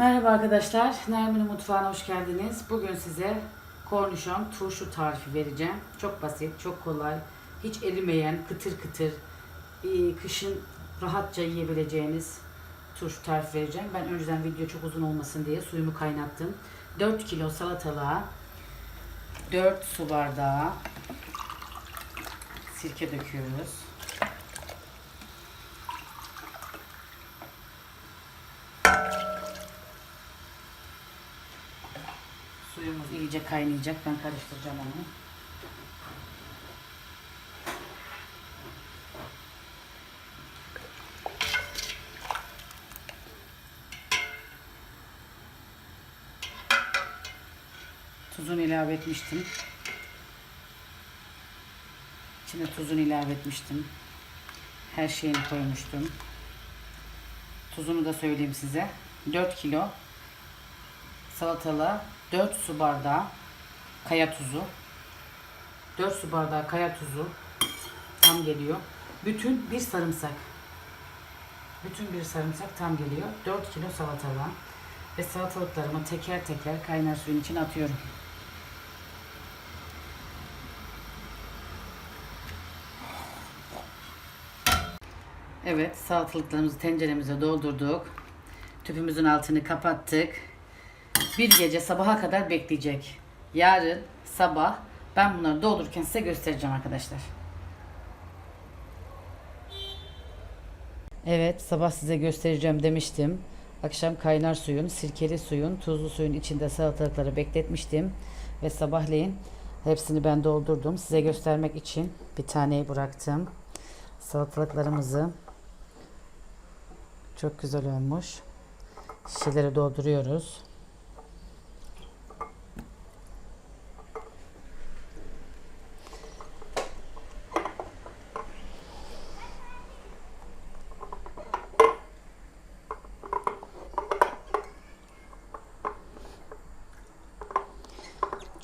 Merhaba arkadaşlar, Nermin'in mutfağına hoş geldiniz. Bugün size kornişon turşu tarifi vereceğim. Çok basit, çok kolay, hiç erimeyen, kıtır kıtır, e, kışın rahatça yiyebileceğiniz turşu tarifi vereceğim. Ben önceden video çok uzun olmasın diye suyumu kaynattım. 4 kilo salatalığa 4 su bardağı sirke döküyoruz. Suyumuz iyice kaynayacak. Ben karıştıracağım onu. Tuzunu ilave etmiştim. İçine tuzunu ilave etmiştim. Her şeyini koymuştum. Tuzunu da söyleyeyim size. 4 kilo salatalığa 4 su bardağı kaya tuzu. 4 su bardağı kaya tuzu tam geliyor. Bütün bir sarımsak. Bütün bir sarımsak tam geliyor. 4 kilo salatalığa. Ve salatalıklarımı teker teker kaynar suyun içine atıyorum. Evet, salatalıklarımızı tenceremize doldurduk. Tüpümüzün altını kapattık. Bir gece sabaha kadar bekleyecek. Yarın sabah ben bunları doldururken size göstereceğim arkadaşlar. Evet, sabah size göstereceğim demiştim. Akşam kaynar suyun, sirkeli suyun, tuzlu suyun içinde salatalıkları bekletmiştim. Ve sabahleyin hepsini ben doldurdum. Size göstermek için bir taneyi bıraktım. Salatalıklarımızı çok güzel olmuş. Şişeleri dolduruyoruz.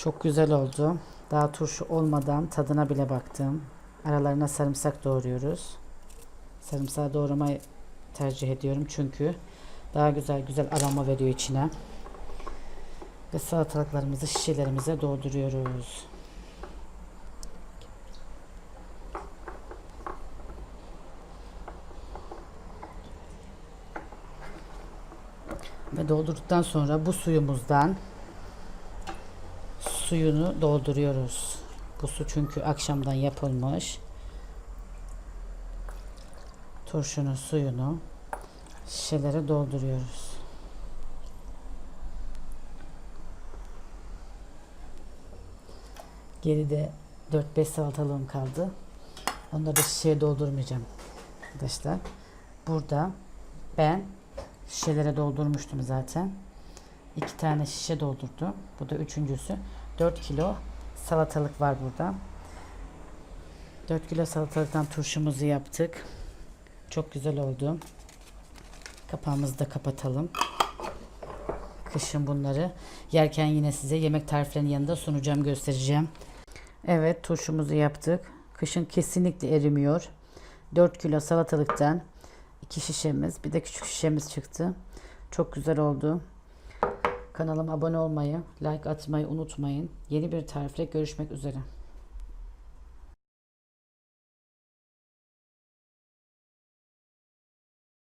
Çok güzel oldu. Daha turşu olmadan tadına bile baktım. Aralarına sarımsak doğruyoruz. Sarımsağı doğramayı tercih ediyorum çünkü daha güzel güzel aroma veriyor içine. Ve salatalıklarımızı şişelerimize dolduruyoruz. Ve doldurduktan sonra bu suyumuzdan suyunu dolduruyoruz. Bu su çünkü akşamdan yapılmış. Turşunun suyunu şişelere dolduruyoruz. Geride 4-5 salatalığım kaldı. Onları da şişeye doldurmayacağım arkadaşlar. Burada ben şişelere doldurmuştum zaten. İki tane şişe doldurdu. Bu da üçüncüsü. 4 kilo salatalık var burada. 4 kilo salatalıktan turşumuzu yaptık. Çok güzel oldu. Kapağımızı da kapatalım. Kışın bunları yerken yine size yemek tariflerinin yanında sunacağım, göstereceğim. Evet, turşumuzu yaptık. Kışın kesinlikle erimiyor. 4 kilo salatalıktan 2 şişemiz, bir de küçük şişemiz çıktı. Çok güzel oldu. Kanalıma abone olmayı, like atmayı unutmayın. Yeni bir tarifle görüşmek üzere.